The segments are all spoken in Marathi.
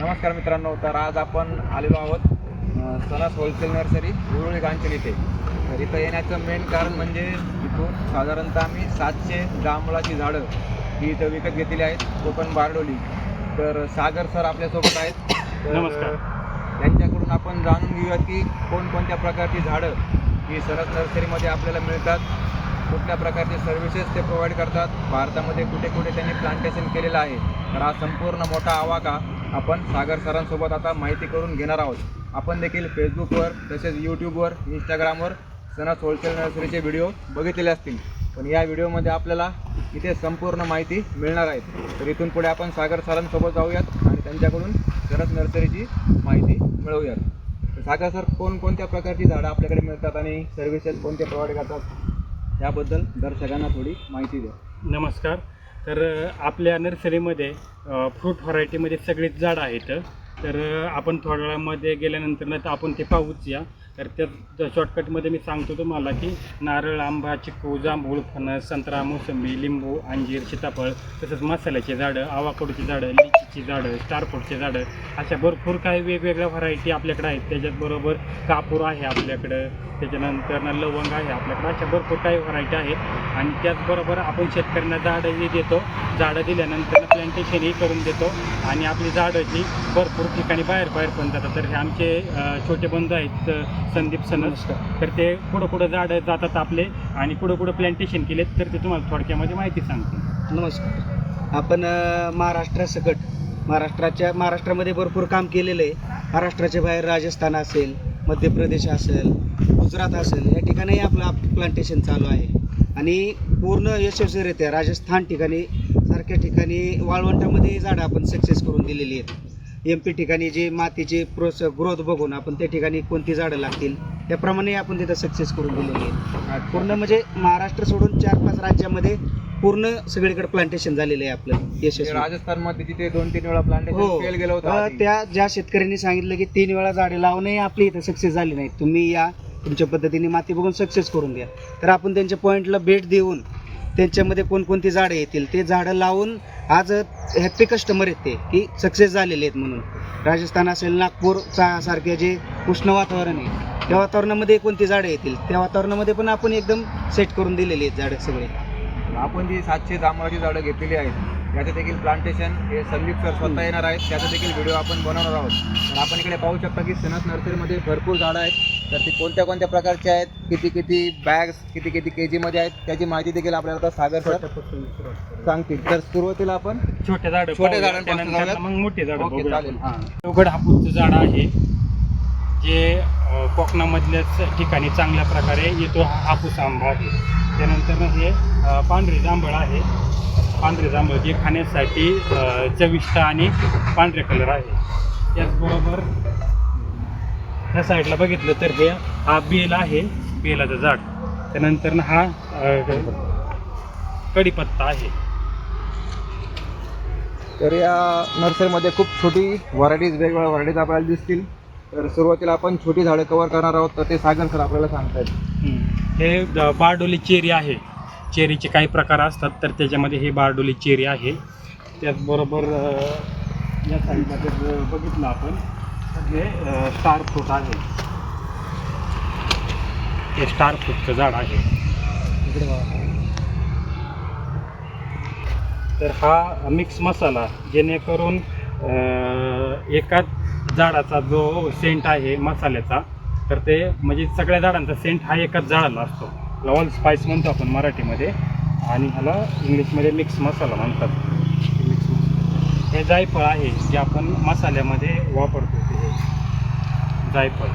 नमस्कार मित्रांनो तर आज आपण आलेलो आहोत अ, सनस होलसेल नर्सरी उरुळी गांचल इथे. तर इथं येण्याचं मेन कारण म्हणजे इथून साधारणतः आम्ही सातशे जांभळाची झाडं ही इथं विकत घेतलेली आहेत कोकण बारडोली. तर सागर सर आपल्यासोबत आहेत. नमस्कार. त्यांच्याकडून आपण जाणून घेऊया की कोणकोणत्या प्रकारची झाडं ही सरस नर्सरीमध्ये आपल्याला मिळतात कुठल्या प्रकारचे सर्व्हिसेस ते प्रोव्हाइड करतात भारतामध्ये कुठे कुठे त्यांनी प्लांटेशन केलेलं आहे. तर हा संपूर्ण मोठा आवाका आपण सागर सरांसोबत आता माहिती करून घेणार आहोत. आपण देखील फेसबुकवर तसेच यूट्यूबवर इंस्टाग्रामवर सनस होलसेल नर्सरीचे व्हिडिओ बघितलेले असतील. पण या व्हिडिओमध्ये आपल्याला इथे संपूर्ण माहिती मिळणार आहे. तर इथून पुढे आपण सागर सरांसोबत जाऊयात आणि त्यांच्याकडून सरस नर्सरीची माहिती मिळवूयात. सागर सर कोणकोणत्या प्रकारची झाडं आपल्याकडे मिळतात आणि सर्व्हिसेस कोणते प्रोव्हाइड करतात? याबद्दल दर्शकांना थोडी माहिती द्या. नमस्कार. तर आपल्या नर्सरीमध्ये फ्रूट व्हरायटीमध्ये सगळीच झाडं आहेत. तर आपण थोड्या वेळामध्ये गेल्यानंतर नाही तर आपण ते पाहूच या. तर त्या शॉर्टकटमध्ये मी सांगतो तुम्हाला की नारळ आंबा चिक्कू जांभूळ फणस संत्रा मोसंबी लिंबू अंजीर सीताफळ तसंच मसाल्याची झाडं आवाकडूची झाडं लिचीची झाडं स्टारफ्रूटची झाडं अशा भरपूर काही वेगवेगळ्या व्हरायटी आपल्याकडे आहेत. त्याच्याचबरोबर कापूर आहे आपल्याकडं त्याच्यानंतर ना लवंग आहे आपल्याकडं अशा भरपूर काही व्हरायटी आहेत. आणि त्याचबरोबर आपण शेतकऱ्यांना झाडंही देतो. झाडं दिल्यानंतर प्लांटेशनही करून देतो आणि आपली झाडं जी भरपूर ठिकाणी बाहेर बाहेर पण जातात. तर हे आमचे छोटे बंधू आहेत संदीप सनस तर ते कुठं कुठं झाडं जातात आपले आणि कुठं कुठं प्लांटेशन केलेत तर ते तुम्हाला थोडक्यामध्ये माहिती सांगते नमस्कार. आपण महाराष्ट्रासकट महाराष्ट्राच्या महाराष्ट्रामध्ये भरपूर काम केलेलं आहे. महाराष्ट्राच्या बाहेर राजस्थान असेल मध्य प्रदेश असेल गुजरात असेल या ठिकाणी आपलं आप प्लांटेशन चालू आहे. आणि पूर्ण यशस्वीरित्या राजस्थान ठिकाणी सारख्या ठिकाणी वाळवंटामध्ये झाडं आपण सक्सेस करून दिलेली आहेत. एम पी ठिकाणी जे मातीचे प्रोस ग्रोथ बघून आपण त्या ठिकाणी कोणती झाडं लागतील त्याप्रमाणे आपण तिथं सक्सेस करून दिलेली आहेत. पूर्ण म्हणजे महाराष्ट्र सोडून चार पाच राज्यामध्ये पूर्ण सगळीकडे प्लांटेशन झालेलं आहे आपलं यशस्वी. राजस्थानमध्ये तिथे दोन तीन वेळा हो. प्लांटेशन फेल गेलं होतं. त्या ज्या शेतकऱ्यांनी सांगितलं की तीन वेळा झाडे लावूनही आपली इथं सक्सेस झाली नाही. तुम्ही या तुमच्या पद्धतीने माती बघून सक्सेस करून द्या. तर आपण त्यांच्या पॉईंटला भेट देऊन त्यांच्यामध्ये कोणकोणती झाडं येतील? ते झाडं लावून आज हॅप्पी कस्टमर आहेत ते की सक्सेस झालेले आहेत म्हणून. राजस्थान असेल नागपूरचा सारखे जे उष्ण वातावरण आहे त्या वातावरणामध्ये कोणती झाडं येतील? त्या वातावरणामध्ये पण आपण एकदम सेट करून दिलेली आहेत झाडं सगळे. आपण जी सातशे जांभळाची झाडं घेतलेली आहेत याचं देखील प्लांटेशन हे संदीप सर स्वतः येणार आहेत. त्याचा देखील व्हिडिओ आपण बनवणार आहोत. तर आपण इकडे पाहू शकता की सनस नर्सरीमध्ये भरपूर झाडं आहेत. तर ती कोणत्या कोणत्या प्रकारची आहेत? किती किती बॅग्स किती किती के जीमध्ये आहेत? त्याची माहिती देखील आपल्याला आता सागर सर सांगतील. तर सुरुवातीला आपण छोटे झाडं छोटे पाहूया. झाडांपासून. मग मोठे झाडं चालेल. हां. उघड हापूसचं झाड आहे. जे कोकणामधल्याच ठिकाणी चांगल्या प्रकारे येतो हा हापूस आंबा आहे. त्यानंतर हे पांढरे जांभळ आहे. पांढरे जांभळ जे खाण्यासाठी चविष्ट आणि पांढरे कलर आहे. त्याचबरोबर ह्या साईडला बघितलं तर हे हा बेल आहे बेलाचं झाड. त्यानंतर हा कढीपत्ता आहे. तर या नर्सरीमध्ये खूप छोटी व्हरायटीज वेगवेगळ्या व्हरायटीज आपल्याला दिसतील. तर सुरुवातीला आपण छोटी झाडं कव्हर करणार आहोत तर ते सागर सर आपल्याला सांगतायत. हम्म. हे बारडोली चेरी आहे. चेरीचे काही प्रकार असतात तर त्याच्यामध्ये हे बारडोली चेरी आहे. त्याचबरोबर या साईडला जर बघितलं आपण तर हे स्टार फ्रूट आहे. हे स्टार फ्रूटचं झाड आहे. तर हा मिक्स मसाला जेणेकरून एकाच झाडाचा जो सेंट आहे मसाल्याचा तर ते म्हणजे सगळ्या झाडांचा सेंट हा एकाच झाडाला असतो. ऑल स्पाइस म्हणतो आपण मराठीमध्ये. आणि ह्याला इंग्लिशमध्ये मिक्स मसाला म्हणतात. मिक्स मसाला हे जायफळ आहे जे आपण मसाल्यामध्ये वापरतो ते. जायफळ.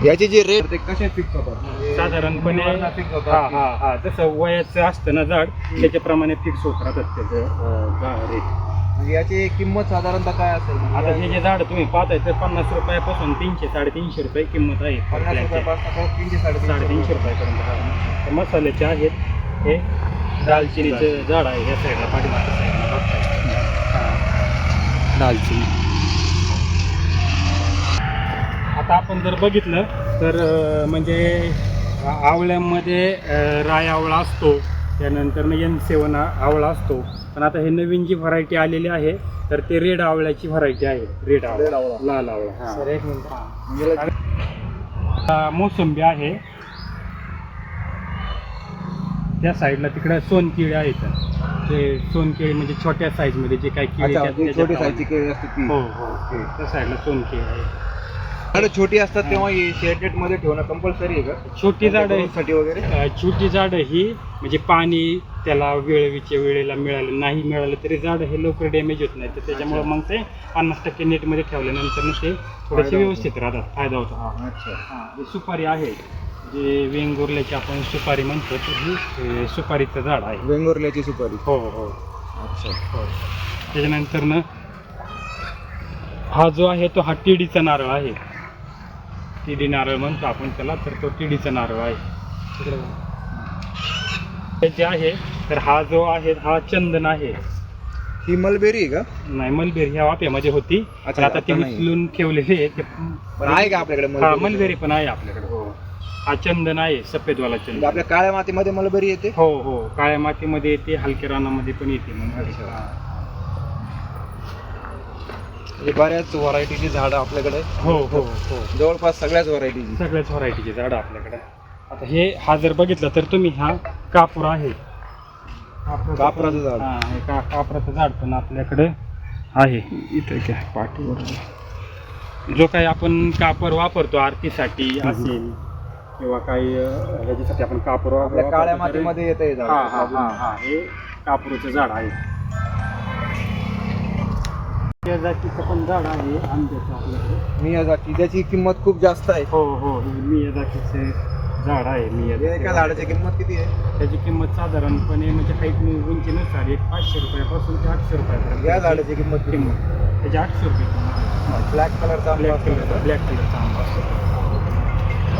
याची जी रेट ते कसे फिक्स होतात म्हणजे साधारणपणे फिक्स हा होतात हा हा जसं वयाचं असतं ना झाड त्याच्याप्रमाणे फिक्स होत राहतात त्याचं रेट म्हणजे याची किंमत साधारणतः काय असेल आता हे जे झाड तुम्ही पाहताय तर पन्नास रुपयापासून तीनशे साडेतीनशे रुपये किंमत आहे पन्नास. रुपयापासून तीनशे साडेतीनशे साडेतीनशे रुपये. रुपयापर्यंत हा. तर मसाल्याचे आहेत हे दालचिनीचं झाड आहे या साईडला पाठीमागच्या साईडला बघताय. हा. दालचिनी आता आपण जर बघितलं तर अं, म्हणजे आवळ्यामध्ये अं, राय आवळा असतो त्यानंतर एन सेवन आवळा असतो. पण आता हे नवीन जी व्हरायटी आलेली आहे तर ते रेड आवळ्याची व्हरायटी आहे. रेड आवळा. लाल आवळा. हा. सर एक मिनिट. हा, मोसंबी आहे. त्या साईडला तिकडे सोनकिळी आहेत. ते सोनकिळी म्हणजे छोट्या साईजमध्ये जे काही केळी ती. हो हो त्या साईडला सोनकिळी आहे झाडं छोटी असतात तेव्हा शेडेडमध्ये ठेवणं कंपल्सरी आहे का? छोटी झाडं साठी वगैरे? अ, छोटी झाडं ही म्हणजे पाणी त्याला वेळेच्या वेळेला मिळालं नाही मिळालं तरी झाडं हे लवकर डॅमेज होत नाही. तर त्याच्यामुळे मग ते पन्नास टक्के नेटमध्ये ठेवल्यानंतर मग ते थोडेसे होतो. व्यवस्थित राहतात फायदा होतो. हा. अच्छा. हा, ही सुपारी आहे. जे वेंगुर्ल्याची आपण सुपारी म्हणतो तर ही अ, सुपारीचं झाड आहे. वेंगुर्ल्याची सुपारी. हो हो. अच्छा. हो. त्याच्यानंतर ना हा जो आहे तो हा टिडीचा नारळ आहे. टिडी नारळ म्हणतो आपण त्याला तर तो टिडीचा नारळ आहे. हे जे आहे तर हा जो आहे हा चंदन आहे. ही मलबेरी आहे का? नाही मलबेरी ह्या वाप्यामध्ये होती. अच्छा, आता ती आता नाही. उचलून ठेवलेली आहे. ते पण आहे का आपल्याकडे हा मलबेरी? मलबेरी पण आहे आपल्याकडे हो. हा चंदन आहे सफेदवाला म्हणजे चंदन. आपल्या काळ्या मातीमध्ये मलबेरी येते? हो हो. काळ्या मातीमध्ये येते हलक्या रानामध्ये पण येते अच्छा. म्हणजे बऱ्याच व्हरायटीची झाडं आपल्याकडे हो हो हो. जवळपास सगळ्याच व्हरायटीची. सगळ्याच व्हरायटीचे झाडं आपल्याकडे आता हे हा जर बघितलं तर तुम्ही हा कापूर आहे. कापराचं झाड. हा हे का कापराचं झाड पण आपल्याकडे आहे. इथं काय पाठीवर. जो काही आपण कापूर वापरतो आरतीसाठी असेल किंवा काही अं, ह्याच्यासाठी आपण कापूर आपल्या वापरतो काळ्या तर- मातीमध्ये येते हा हा हा हा हे कापूरचं झाड आहे. जातीचं पण झाड आहे आंब्याचं आपल्याकडे मी या जाती त्याची किंमत खूप जास्त आहे. हो हो हे मियाजाकीचे झाड आहे हे एका झाडाची किंमत किती आहे? त्याची किंमत साधारणपणे म्हणजे हाईट उंचीनुसार एक पाचशे रुपयापासून ते आठशे रुपयापर्यंत या झाडाची किंमत किंमत. त्याची आठशे रुपये किंमत ब्लॅक कलरचा ब्लॅक. कलरचा ब्लॅक कलरचा आंबा असतो.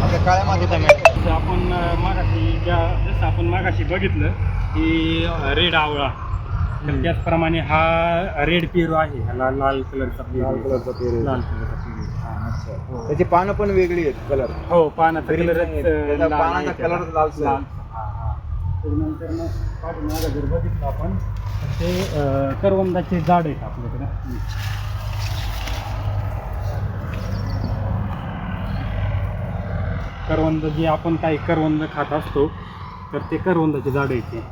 आपल्या काळ्या मातीचा जसं आपण अं, मागाशी ज्या जसं आपण मागाशी बघितलं की रेड आवळा. तर त्याचप्रमाणे हा रेड पेरू आहे ह्याला लाल कलरचा लाल. कलरचा पेरू लाल कलरचा पेरू आहे. हा. अच्छा त्याची पानं पण वेगळी आहेत कलर हो पानाचा Green कलरच नाही, अं, त्याचा लाल पानाचा त्याला. लालसर. लाल. हा, हा. त्याच्यानंतर मग पाठीमागं जर बघितलं आपण तर ते अं, करवंदाचे झाड आहेत आपल्याकडे करवंद जे आपण काही करवंद खात असतो तर ते करवंदाचे झाड आहेत ते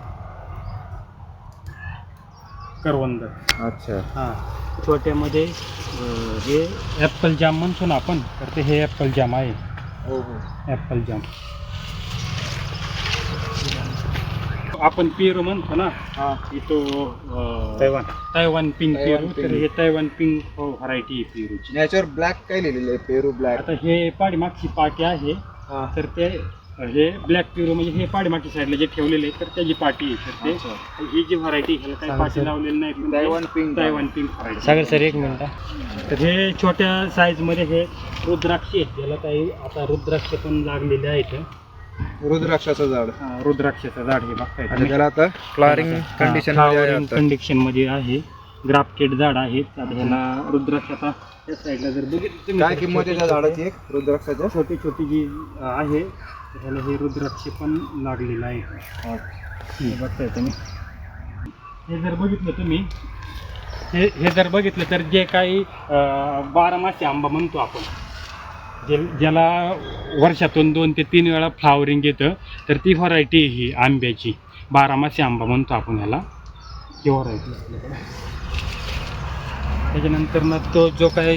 करवंद. अच्छा. हां. छोट्यामध्ये अं, हे ॲपल जाम म्हणतो ना आपण तर ते हे ॲपल जाम आहे. हो हो. ॲपल जाम. आपण पेरू म्हणतो ना हा. तो अं, तैवान. तैवान पिंक तैवान पेरू तर पिंक. हे तैवान पिंक व्हरायटी आहे पेरूची याच्यावर ब्लॅक काय लिहिलेलं आहे? पेरू ब्लॅक आता हे पाठीमागची पाटी आहे हा. तर ते हे ब्लॅक पेरू म्हणजे हे पाठीमागच्या साईडला जे ठेवलेले आहे तर त्याची पाटी आहे. तर ते. ही जी व्हरायटी ह्याला काही पाटी सर. लावलेली नाही पण Taiwan pink. Taiwan pink variety Sagar sir एक मिनिट तर हे छोट्या साईजमध्ये हे रुद्राक्ष आहेत. याला काही आता रुद्राक्ष पण लागलेले आहेत. रुद्राक्षाचं झाड. हा, रुद्राक्षाचं झाड हे बघताय आणि त्याला आता फ्लॉरिंग कंडिशन कंडिशनमध्ये आहे ग्राफ्टेड झाड आहे आता ह्याला रुद्राक्ष आता त्या साईडला जर बघितलं काय किंमत आहे त्या झाडाची एक रुद्राक्षाच्या छोटी छोटी जी आहे. तर ह्याला हे रुद्राक्ष पण लागलेलं आहे. हे बघताय तुम्ही. हे जर बघितलं तुम्ही हे हे जर बघितलं तर जे काही बारामासी आंबा म्हणतो आपण जे ज्याला वर्षातून दोन ते तीन वेळा फ्लावरिंग येतं तर ती व्हरायटी ही आंब्याची. बारामासी आंबा म्हणतो आपण ह्याला. ती व्हरायटी ना तो जो काही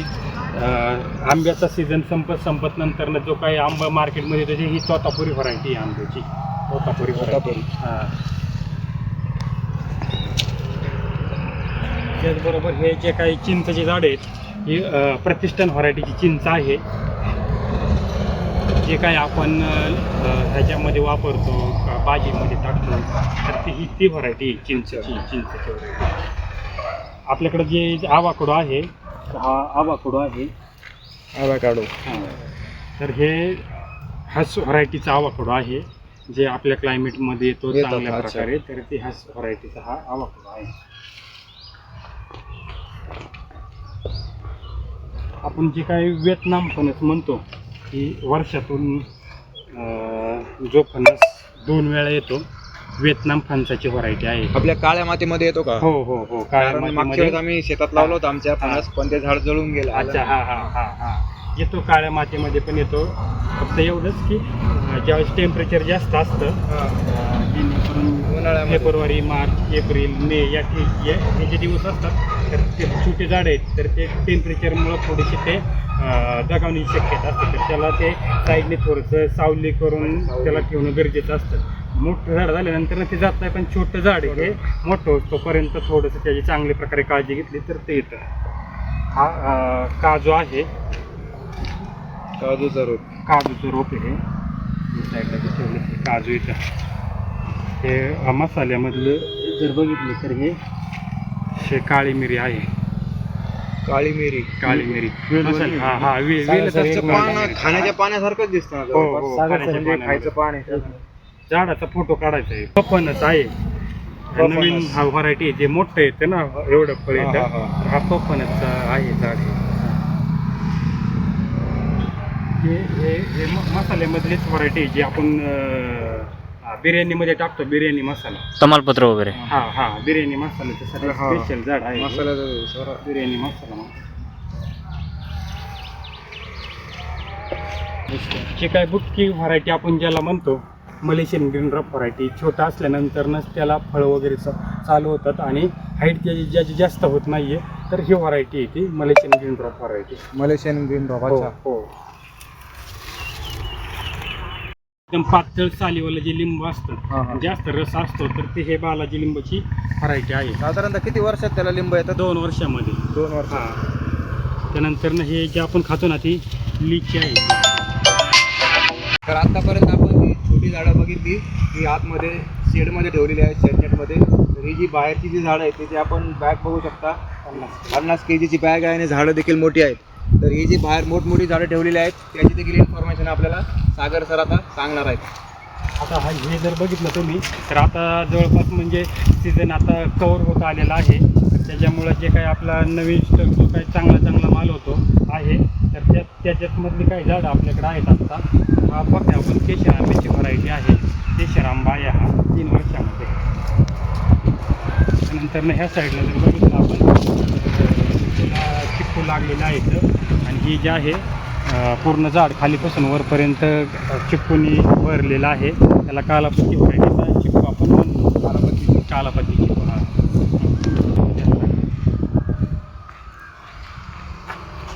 आंब्याचा सीझन संपत संपत नंतर ना जो काही आंबा मार्केटमध्ये येतो ही तोतापुरी व्हरायटी आहे आंब्याची. तोतापुरी तोतापुरी. variety. हा. त्याचबरोबर हे जे काही चिंचचे झाड आहेत ही प्रतिष्ठान व्हरायटीची चिंच आहे. जे काही आपण ह्याच्यामध्ये वापरतो भाजीमध्ये टाकतो तर ती ही ती व्हरायटी चिंचची चिंचची व्हरायटी आपल्याकडे जे आवाकडो आहे हा आवाकडो आहे हां. तर हे हस व्हरायटीचा आवाकडो आहे जे आपल्या क्लायमेटमध्ये येतो चांगल्या. प्रकारे तर ते हस व्हरायटीचा हा आवाकडो आहे आपण जे काही व्हिएतनाम फणस म्हणतो की वर्षातून जो फणस दोन वेळा येतो व्हिएतनाम फणसाची व्हरायटी आहे. आपल्या काळ्या मातीमध्ये येतो का? हो हो हो. काळ्या मागच्या मातीमध्ये. वेळेस आम्ही शेतात लावलं होतं आमच्या हा. फणस पण ते झाड जळून गेलं. अच्छा हा हा हा हा. येतो काळ्या मातीमध्ये पण येतो. फक्त एवढंच की अं, ज्यावेळेस टेम्परेचर जास्त असतं. अं, जेणेकरून उन्हाळ्यामध्ये. फेब्रुवारी मार्च एप्रिल मे या ठि- या- हे जे दिवस असतात तर ते छोटे झाड आहेत तर ते टेम्परेचरमुळं थोडेसे ते अं, दगावण्याची शक्यता असते. तर त्याला ते साईडने थोडंसं सावली करून त्याला ठेवणं गरजेचं असतं. मोठं झाड झाल्यानंतर ना ते जात नाही पण छोटं झाड आहे. हे मोठं होतोपर्यंत थोडंसं त्याची चांगल्या प्रकारे काळजी घेतली तर ते येतं. हा अं, काजू आहे. काजूचा रोप. काजूचं रोप आहे. हे साईडला जे ठेवलं ते काजू इथं. हे अं, मसाल्यामधलं जर बघितलं तर हे हे काळी मिरी आहे. काळी मिरी. काळी मिरी. मसाला हा हा वे- सागर वेलच सर, असतं एक काळी पान मिरी. खाण्याच्या पाण्यासारखंच दिसतं ना हो, जवळपास. हो, सागर खाण्याच्या पाण्यामध्ये. खायचं पान आहे झाडाचा फोटो काढायचा आहे पपनच आहे हा पपनस. नवीन हा व्हरायटी जे मोठं येतं ना एवढं फळ हा, येतं हा, पपनच आहे झाड हे हे हे म- मसाल्यामधलीच व्हरायटी जी आपण अं, हा, बिर्याणीमध्ये टाकतो बिर्याणी मसाला तमालपत्र वगैरे हा हा बिर्याणी मसाल्याचं सगळं हा. स्पेशल झाड आहे हे. मसाल्याचं सारा. बिर्याणी मसाला म्हणतात. जे काय बुटकी व्हरायटी आपण ज्याला म्हणतो मलेशियन ग्रीन रफ व्हरायटी छोटा असल्यानंतरच त्याला फळं वगैरे चा- चालू होतात आणि हाईट त्याची ज्याची जास्त होत नाहीये तर ही व्हरायटी आहे ती Malaysian green rough variety Malaysian green drop हो अच्छा. हो एकदम पातळ सालीवालं जे लिंब हा, असतं हा. जास्त रस असतो तर ते हे बालाजी लिंबाची व्हरायटी आहे. साधारणतः किती वर्षात त्याला लिंब येतात? दोन वर्षामध्ये. दोन वर्ष हा. त्यानंतर हे जे आपण खातो ना ती लिची आहे. तर आतापर्यंत ही झाडं बघितली. ती आतमध्ये शेडमध्ये ठेवलेली आहे शेडनेटमध्ये तर ही जी बाहेरची जी झाडं आहेत त्याची आपण बॅग बघू शकता. पन्नास के जीची बॅग आहे आणि झाडं देखील मोठी आहेत. तर ही जी बाहेर मोठमोठी झाडं ठेवलेली आहेत त्याची देखील इन्फॉर्मेशन आपल्याला सागर सर आता सांगणार आहेत. आता हा हे जर बघितलं तुम्ही तर आता जवळपास म्हणजे सीझन आता कवर होत आलेला आहे. त्याच्यामुळं जे काही आपला नवीन स्टॉक जो काही चांगला चांगला माल होतो आहे. त्याच्यात त्याच्यातमधली काही झाडं आपल्याकडे आहेत आता. हा बघा आपण केशर आंब्याची व्हरायटी आहे. केशर आंबा आहे हा तीन वर्षामध्ये. त्यानंतर ह्या साईडला जर बघितलं आपण त्याला चिक्कू लागलेला आहे आणि ही जी आहे पूर्ण झाड खालीपासून वरपर्यंत चिक्कूनी भरलेलं आहे. त्याला कालापती व्हरायटीचा चिक्कू आपण म्हणतो. कालापती कालापती चिक्कू हा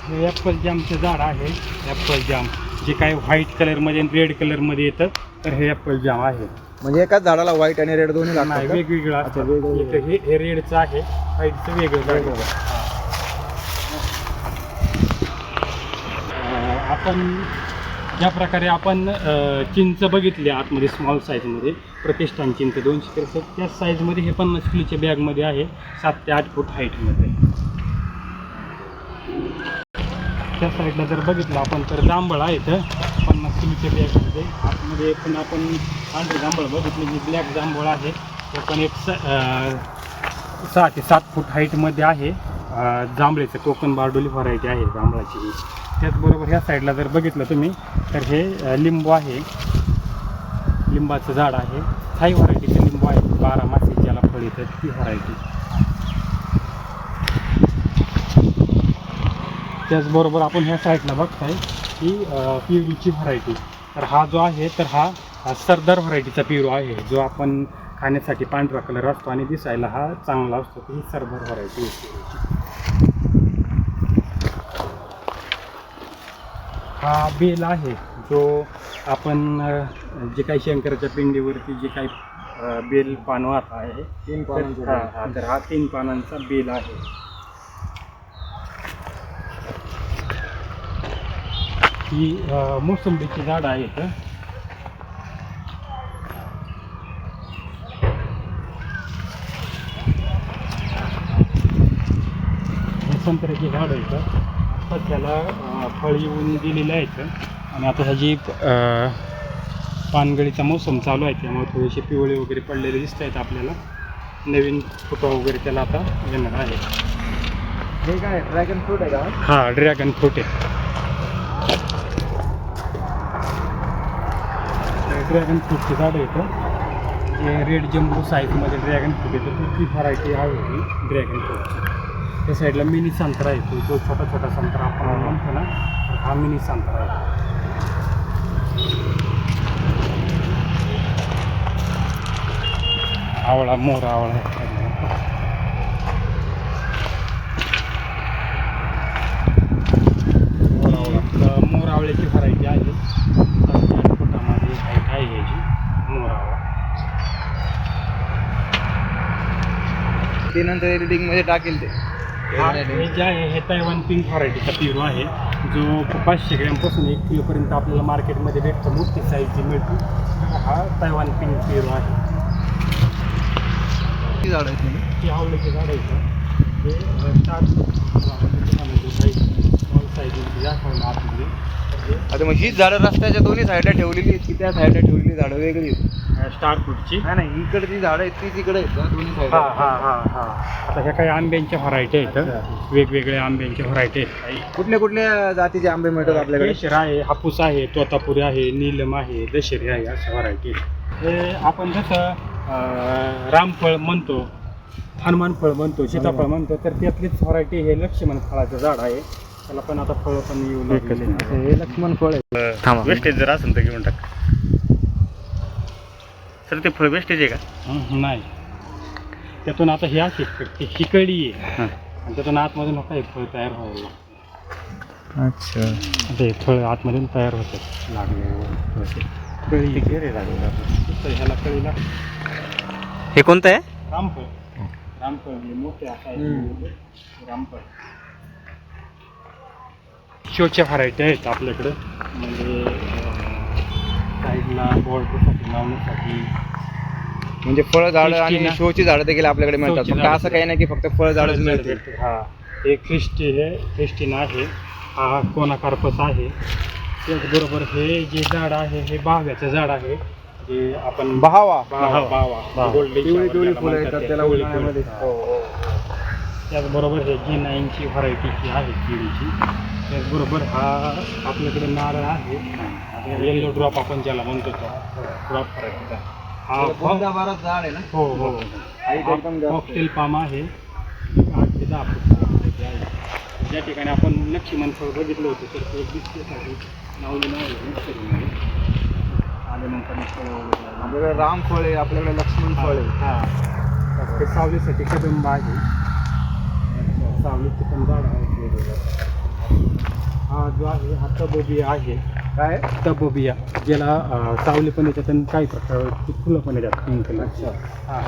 हे ॲपल जामचं झाड आहे. ॲपल जाम जे काही व्हाईट कलरमध्ये आणि रेड कलरमध्ये येतं तर हे ॲपल जाम आहे. म्हणजे एकाच झाडाला व्हाईट आणि रेड दोन्ही का? वेगवेगळं असतं. इथं हे हे रेडचं आहे व्हाईटचं वेगळं आपण ज्या प्रकारे आपण चिंच बघितली आतमध्ये स्मॉल साईजमध्ये प्रतिष्ठान चिंच दोनशे त्या साईजमध्ये हे पन्नास किलोच्या बॅगमध्ये आहे सात ते आठ फूट हाईटमध्ये त्या साईडला जर बघितलं आपण तर जांभळ आहे इथं. पन्नास किलोच्या बॅगमध्ये आतमध्ये पण आपण पांढरे जांभळ बघितले जे ब्लॅक जांभळ आहे. ते पण एक स सहा ते सात फूट हाईटमध्ये आहे. जांभळीचं कोकण बारडोली व्हरायटी आहे जांभळाची ही. त्याचबरोबर ह्या साईडला जर बघितलं तुम्ही तर हे लिंबू आहे. लिंबाचं झाड आहे. थाई व्हरायटीचं लिंबू आहे बारा मासे ज्याला फळ येतं ती व्हरायटी त्याचबरोबर आपण ह्या साईडला बघताय ही पिरूची व्हरायटी. तर हा जो आहे तर हा सरदार व्हरायटीचा पेरू आहे जो आपण खाण्यासाठी पांढरा कलर असतो आणि दिसायला हा चांगला असतो. ही सरदार व्हरायटी हा बेल आहे जो आपण जे काही शंकराच्या पिंडीवरती जे काही बेल पानवात आहे तीन पानांचं तर हा तीन पानांचा बेल आहे. ही मोसंबीची झाडं आहेत. संत्र्याची झाडं आहेत. आता त्याला फळ येऊन दिलेले आहेत. आणि आता ह्याची पानगळीचा मोसम चालू आहे. त्यामुळे थोडेसे पिवळे वगैरे पडलेले दिसत आहेत आपल्याला. नवीन फुटवा वगैरे त्याला आता येणार आहे. हे काय ड्रॅगन फ्रूट आहे का? हा ड्रॅगन फ्रूट आहे. ड्रॅगन फ्रूटची झाडं येतं हे रेड जम्बो साईजमध्ये ड्रॅगन फ्रूट येतो ती व्हरायटी आहे ही ड्रॅगन फ्रूटची त्या साईडला मिनी संत्रा येतो जो छोटा छोटा संत्रा आपण म्हणतो ना हा मिनी संत्रा आहे. आवळा मोर आवळा आहे. मोर आवळा तर मोर आवळ्याची व्हरायटी आहे सात आठ फुटामध्ये हाईट आहे याची मोर आवळा ते नंतर एडिटिंगमध्ये टाकेल ते. हा हे जे आहे हे तैवान पिंक व्हरायटीचा पेरू आहे. जो पाचशे ग्रॅमपासून एक किलोपर्यंत आपल्याला मार्केटमध्ये भेटतो. मोठी साईजची मिळतो हा तैवान पिंक पेरू आहे. किती झाड आहेत म्हणजे ती आवडीचे झाड आहे का हे अ, साईज स्मॉल साईज दाखवलं आतमध्ये तर हे आता मग हीच झाडं रस्त्याच्या दोन्ही साईडला ठेवलेली आहेत की त्या साईडला ठेवलेली झाडं वेगळी आहेत? स्टार फ्रूटची नाही नाही इकडे जी झाडं आहेत ती तिकडे आहेत दोन्ही हा हा हा हा. आता ह्या काही आंब्यांच्या व्हरायटी आहेत वेगवेगळ्या आंब्यांच्या व्हरायटी आहेत. कुठल्या कुठल्या जातीचे आंबे मिळतात आपल्याकडे? केशर आहे हापूस आहे तोतापुरी आहे नीलम आहे दशेरी आहे अशा व्हरायटी हे आपण जसं अं, रामफळ म्हणतो हनुमान फळ म्हणतो सीताफळ म्हणतो तर त्यातलीच व्हरायटी हे लक्ष्मण फळाचं झाड आहे. त्याला पण आता फळं पण येऊ लागलेली आहेत. हे लक्ष्मण फळ आहे. थांबा. वेस्टेज जर असेल तर घेऊन टाक. सर ते फळ वेस्टेज आहे का? हं, नाही. त्यातून आता हे अशी ती शिकडी आहे. हां. आणि त्यातून आतमधून काही फळ तयार व्हायला लागतं. अच्छा. आता हे फळ आतमधून तयार होतात लागले. कळी. लागले ह्याला कळी लागते हे कोणतं आहे? रामफळ. रामफळ हे मोठे हम्म. रामफळ. शोच्या व्हरायटी आहेत आपल्याकडं. म्हणजे साईडला बॉर्डरसाठी लावण्यासाठी म्हणजे फळ झाडं आणि. शोची झाडं देखील आपल्याकडे मिळतात शोची फक्त झाडं. असं काही नाही की फक्त फळ झाडच मिळतील हा हे ख्रिस्टी हे ख्रिस्टीन आहे हा कोणाकार्पस आहे त्याचबरोबर हे जे झाड आहे हे बाव्याचं झाड आहे जे आपण बहावा बावा बावा बावा. गोल्डन पिवळी शावर पिवळी ज्याला फुलं म्हणतात येतात ते. त्याला पिवळी उन्हाळ्यामध्ये पिवळी. हो, हो. त्याचबरोबर हे जी नाईनची व्हरायटीची आहे केळीची त्याचबरोबर हा आपल्याकडे नारळ आहे येल्लो ड्रॉप आपण ज्याला म्हणतो तो ड्रॉप व्हरायटीचा हा झाड आहे ना? हो हो. कॉकटेल पाम आहे. आठ ते दहा फुटामध्ये आहे. ज्या ठिकाणी आपण लक्ष्मण फळ बघितलं होतं तर ते वगैरे लावलं. आपल्याकडे राम फळ आहे आपल्याकडे लक्ष्मण फळ आहे. हा. ते सावलीसाठी कदंब आहे. सावलीचे पण झाड आहे हा जो आहे हा तबोबिया आहे. काय? तबोबिया ज्याला अं, सावली पण येतात आणि काही प्रकारची फुलं पण येतात पिंक कलरची हा.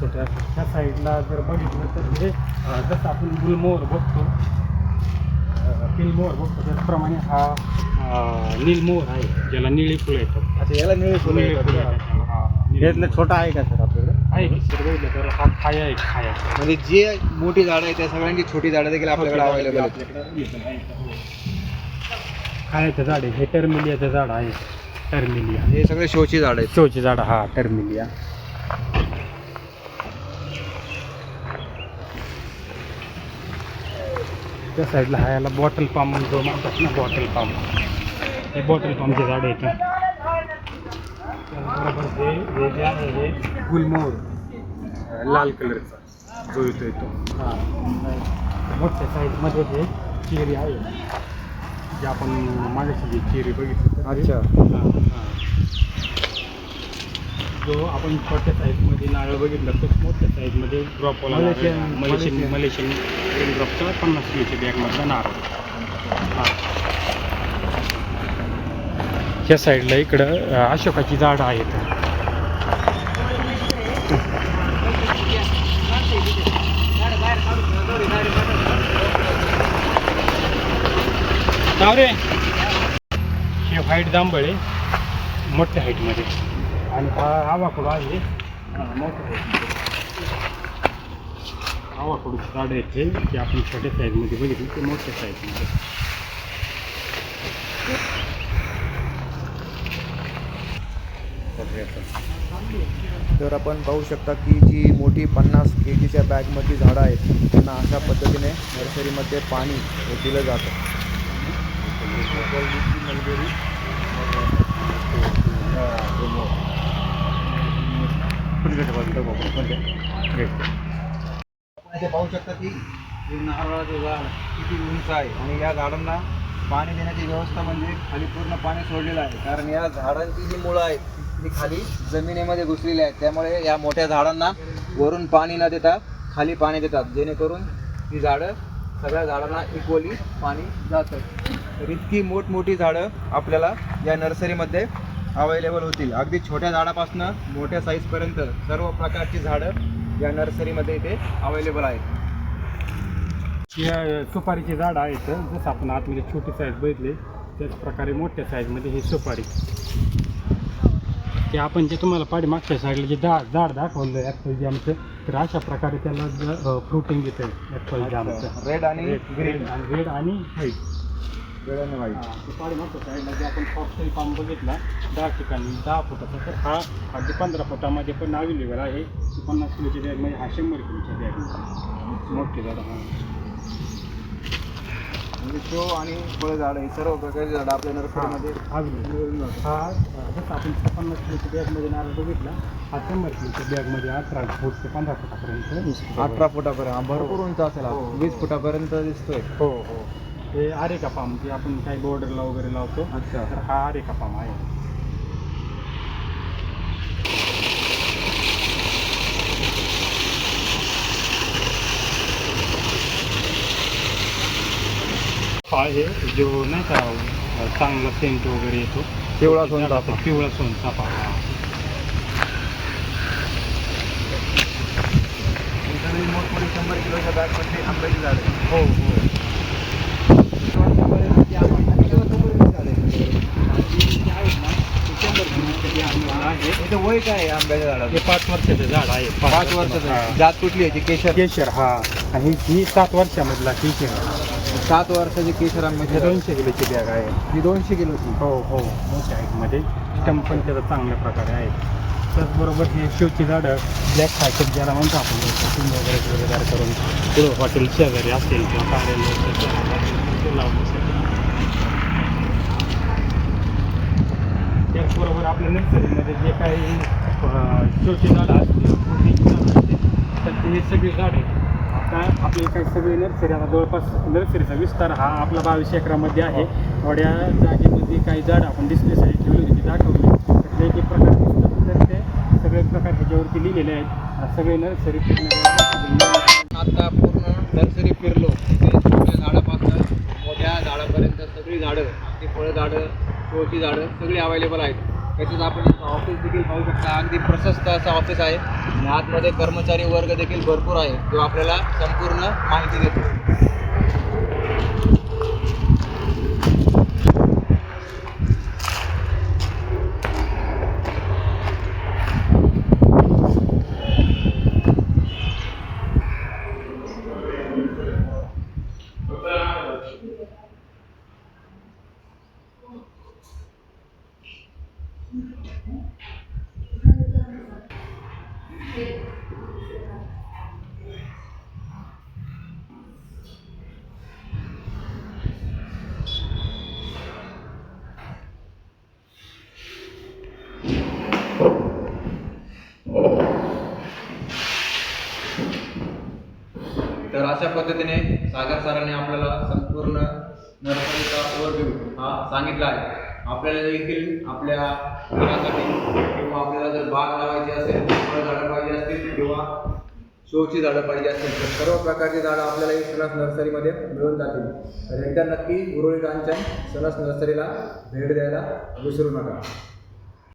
छोट्या. त्या साईडला जर बघितलं तर हे अं, जसं आपण गुलमोहर बघतो अं, पिलमोहर बघतो त्याचप्रमाणे हा अं, नीलमोहर आहे ज्याला निळी फुलं येतात. अच्छा याला निळे फुलं निळी येतात. फुलं? येतात त्याला. हा, निळी फुलं. छोटा आहे का सर आपल्याकडे? आहे की? सर बघितलं तर हा खाया आहे खाया. म्हणजे जे मोठी झाडं आहेत त्या सगळ्यांची छोटी झाडं देखील आपल्याकडे अवेलेबल आहेत. आपल्याकडे आहे? खायाचं झाड आहे. हे टर्मिलियाचं झाड आहे. टर्मिलिया. हे सगळे शोची झाडं आहेत. शोचे झाड हा टर्मिलिया. त्या साईडला हा याला बॉटल पाम जो म्हणतात ना बॉटल पाम हे बॉटल पामचे झाड आहेत. हे जे आहे हे गुलमोहर लाल कलरचा जो येतो येतो हां. मोठ्या साईजमध्ये हे चेरी आहे. जे आपण मागाशी जी चेरी बघितली तर ते- अच्छा. हां, हां. जो आपण छोट्या साईजमध्ये नारळ बघितलं तर मोठ्या साईजमध्ये ड्रॉपवाला मलेशियन- मलेशियन मलेशियन. मलेशियन ड्रॉपचा पन्नास किलोच्या बॅगमधला नारळ हां ह्या साईडला इकडं अं, अशोकाची झाडं आहेत जाऊ रे. हे व्हाईट जांभळे मोठ्या हाईटमध्ये आणि हा आवाकडू आहे. हा, मोठ्या हाईटमध्ये आवाकडूची झाडं की आपण छोट्या साईजमध्ये बघितली ते मोठ्या साईजमध्ये तर आपण पाहू शकता की जी मोठी पन्नास के जीच्या बॅगमधली झाडं आहेत त्यांना अशा पद्धतीने नर्सरीमध्ये पाणी दिलं जातं. आपण इथे पाहू शकता की नारळाचं झाड किती उंच आहे आणि या झाडांना पाणी देण्याची व्यवस्था म्हणजे खाली पूर्ण पाणी सोडलेलं आहे. कारण या झाडांची जी मुळं आहेत ती खाली जमिनीमध्ये घुसलेली आहेत. त्यामुळे या मोठ्या झाडांना वरून पाणी न देता खाली पाणी देतात. जेणेकरून ही झाडं सगळ्या झाडांना इक्वली पाणी जातं. तर इतकी मोठमोठी झाडं आपल्याला या नर्सरीमध्ये अवेलेबल होतील. अगदी छोट्या झाडापासून मोठ्या साईजपर्यंत सर्व प्रकारची झाडं या नर्सरीमध्ये इथे अवेलेबल आहेत. या सुपारीची झाडं आहेत. जसं आपण आतमध्ये छोटी साईज बघितली त्याच प्रकारे मोठ्या साईजमध्ये ही सुपारी. ते आपण जे तुम्हाला पाठीमागच्या साईडला जे झाड झाड दाखवलं ॲपल जामचं तर अशा प्रकारे त्याला फ्रुटिंग येतं ॲपल जामचं रेड आणि ग्रीन आणि रेड आणि व्हाईट रेड आणि व्हाईट ते पाठीमागच्या साईडला जे आपण फॉक्सटेल फार्म बघितला दहा ठिकाणी दहा फुटाचा तर हा अगदी पंधरा फुटामध्ये पण अवेलेबल आहे पन्नास किलोची बॅग म्हणजे हा शंभर किलोची बॅग मोठी झाडं हा. म्हणजे शो आणि फळ झाड हे सर्व प्रकारचे झाडं आपल्या नर्सरीमध्ये मिळून जातात. हा जसं आपण पन्नास किलोच्या बॅगमध्ये नारळ बघितला हा शंभर किलोच्या बॅगमध्ये अठरा फूट ते पंधरा फुटापर्यंत अठरा फुटापर्यंत हा भरपूर उंच असेल हा. हो. वीस फुटापर्यंत दिसतोय. हो हो. हे आरेका पाम जे आपण काही बॉर्डरला वगैरे लावतो अच्छा. तर हा आरेका पाम आहे. आहे जो नाही का चांगला सेंट वगैरे येतो. पिवळा सोनचाफा. पिवळा सोनचाफा हा मोठमोठी शंभर किलोच्या बॅगमध्ये आंब्याची झाड हो. हो वय काय आंब्याच्या झाडाचं? पाच वर्षाचं झाड आहे. पाच वर्षाचं. जात कुठली आहे केशर. केशर हा. आणि ही सात वर्षामधला केशर आहे. सात वर्षाची केशर आंब्याची झाड. दोनशे किलोची बॅग आहे. ही दोनशे किलोची? हो हो. मोठ्या मध्ये. स्टंप पण त्याचा चांगल्या प्रकारे आहे. त्याचबरोबर हे शिवची झाडं ब्लॅक सायकल ज्याला म्हणतो आपण कुटुंब वगैरे जोडीदार करून पुढं हॉटेल शेजारी असेल किंवा कार्यालय लावण्यासाठी. त्याचबरोबर आपल्या नर्सरीमध्ये जे काही शोची झाडं असतील फुलांची झाडं असतील तर ते सगळी झाडे आता आपले काही सगळी नर्सरी आता जवळपास नर्सरीचा विस्तार हा आपला बावीस एकरामध्ये आहे. थोड्या जागेमध्ये काही झाडं आपण डिस्प्लेसाठी ठेवली होती ती दाखवली. तर जे प्रकार तर ते सगळे प्रकार ह्याच्यावरती लिहिलेले आहेत. सगळे नर्सरी आता पूर्ण नर्सरी फिरलो. तिथे छोट्या झाडापासून मोठ्या झाडापर्यंत सगळी झाडं ती फळझाडं शोची झाडं सगळी अवेलेबल आहेत. तसेच आपण ऑफिस देखील पाहू शकता. अगदी प्रशस्त असं ऑफिस आहे. आणि आतमध्ये कर्मचारी वर्ग देखील भरपूर आहे. जो आपल्याला संपूर्ण माहिती देतो. तर अशा पद्धतीने सागर सरांनी आपल्याला संपूर्ण नर्सरीचा ओव्हरव्ह्यू हा सांगितला आहे. आपल्याला देखील आपल्या घरासाठी किंवा आपल्याला जर बाग लावायची असेल फळ झाडं पाहिजे असतील किंवा शोची झाडं पाहिजे असतील तर सर्व प्रकारची झाडं आपल्याला ही सणस नर्सरीमध्ये मिळून जातील. तर एकदा नक्की उरुळी कांचन सणस नर्सरीला भेट द्यायला विसरू नका.